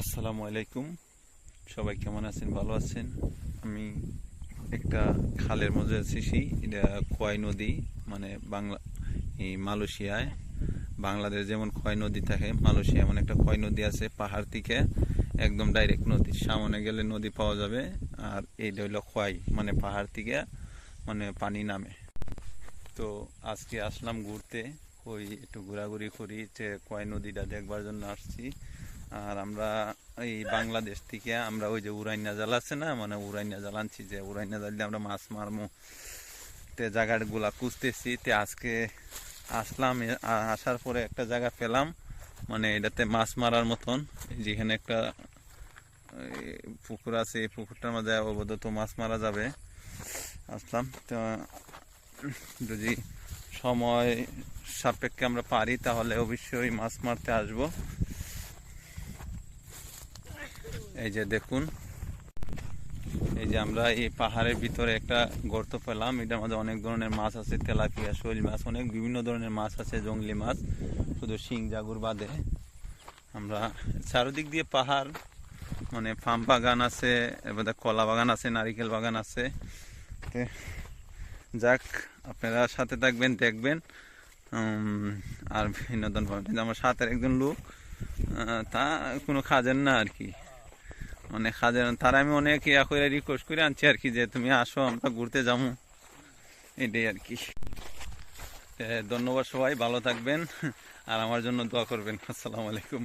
আসসালামু আলাইকুম। সবাই কেমন আছেন? ভালো আছেন? আমি একটা খালের মধ্যে আছি এটা খোয়াই নদী মানে বাংলা এই মালয়েশিয়ায়। বাংলাদেশ যেমন খোয়াই নদী থাকে, মালয়েশিয়া এমন একটা খোয়াই নদী আছে পাহাড় থেকে একদম ডাইরেক্ট নদী। সামনে গেলে নদী পাওয়া যাবে, আর এইটা হইল খোয়াই মানে পাহাড় থেকে মানে পানি নামে। তো আজকে আসলাম ঘুরতে, ওই একটু ঘোরাঘুরি করি যে কয় নদীটা দেখবার জন্য আসছি। আর আমরা এই বাংলাদেশ থেকে আমরা ওই যে উড়াইনা জাল আছে না মানে উড়াইনা জাল আনছি যে উড়াইনা জাল দিয়ে আমরা মাছ মারমু। তে জায়গাগুলা খুঁজতেছি, তে আজকে আসলাম আসার পরে একটা জায়গা পেলাম মানে এটাতে মাছ মারার মতন যেখানে একটা পুকুর আছে, এই পুকুরটার মধ্যে অবদত মাছ মারা যাবে। আসলাম, তো যদি সময় সাপেক্ষে আমরা পারি, তাহলে অবশ্যই মাছ মারতে আসব। এই যে দেখুন, এই যে আমরা এই পাহাড়ের ভিতরে একটা গর্ত পেলাম। এটার মধ্যে অনেক ধরনের মাছ আছে, তেলাপিয়া, শৈল মাছ, অনেক বিভিন্ন ধরনের মাছ আছে জঙ্গলি মাছ, শুধু শিং, জাগুর বাদে। আমরা চারিদিক দিয়ে পাহাড় মানে ফার্ম বাগান আছে, এবার কলা বাগান আছে, নারিকেল বাগান আছে। যাক, আপনারা সাথে থাকবেন, দেখবেন। আর বিনোদন পাবেন আমার সাথে একজন লোক তা কোনো কাজের না আর কি। মানে কাজের তারা আমি অনেক ইয়া করে রিকোয়েস্ট করে আনছি আর কি যে, তুমি আসো, আমরা ঘুরতে যাব এটাই আর কি। ধন্যবাদ সবাই, ভালো থাকবেন। আর আমার জন্য দোয়া করবেন। আসসালামু আলাইকুম।